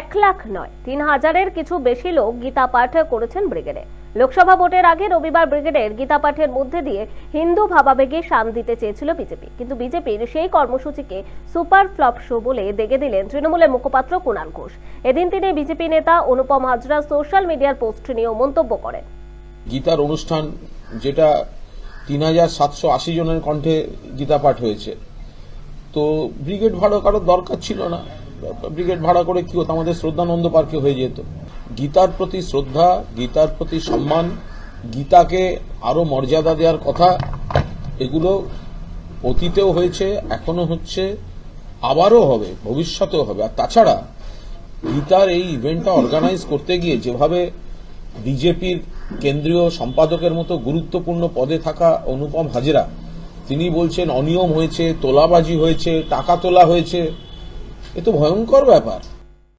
এক লাখ নয়, তিন হাজারের কিছু বেশি লোক গীতা পাঠ করেছেন ব্রিগেডে। লোকসভা ভোটের আগে রবিবার ব্রিগেডের গীতা পাঠের মধ্যে দিয়ে হিন্দু ভাবাবেগে শান দিতে চেয়েছিল বিজেপি। কিন্তু বিজেপির সেই কর্মসূচিকে সুপার ফ্লপ শো বলে দেখে দিলেন তৃণমূলের মুখপাত্র কুণাল ঘোষ। এদিন তিনি বিজেপি নেতা অনুপম হাজরা সোশ্যাল মিডিয়ার পোস্ট নিয়েও মন্তব্য করেন। গীতার অনুষ্ঠান যেটা তিন হাজার সাতশো আশি জনের কণ্ঠে গীতা পাঠ হয়েছে। তো ব্রিগেড ভাড়া কারোর দরকার ছিল না। ব্রিগেড ভাড়া করে কি হতো? আমাদের শ্রদ্ধানন্দ পার্কে হয়ে যেত। গীতার প্রতি শ্রদ্ধা, গীতার প্রতি সম্মান, গীতাকে আরও মর্যাদা দেওয়ার কথা, এগুলো অতীতেও হয়েছে এখনও হচ্ছে, আবারও হবে, ভবিষ্যতেও হবে। আর তাছাড়া গীতার এই ইভেন্টটা অর্গানাইজ করতে গিয়ে যেভাবে বিজেপির কেন্দ্রীয় সম্পাদকের মতো গুরুত্বপূর্ণ পদে থাকা অনুপম হাজরা, তিনি বলছেন, অনিয়ম হয়েছে, তোলাবাজি হয়েছে, টাকা তোলা হয়েছে এ তো ভয়ঙ্কর ব্যাপার।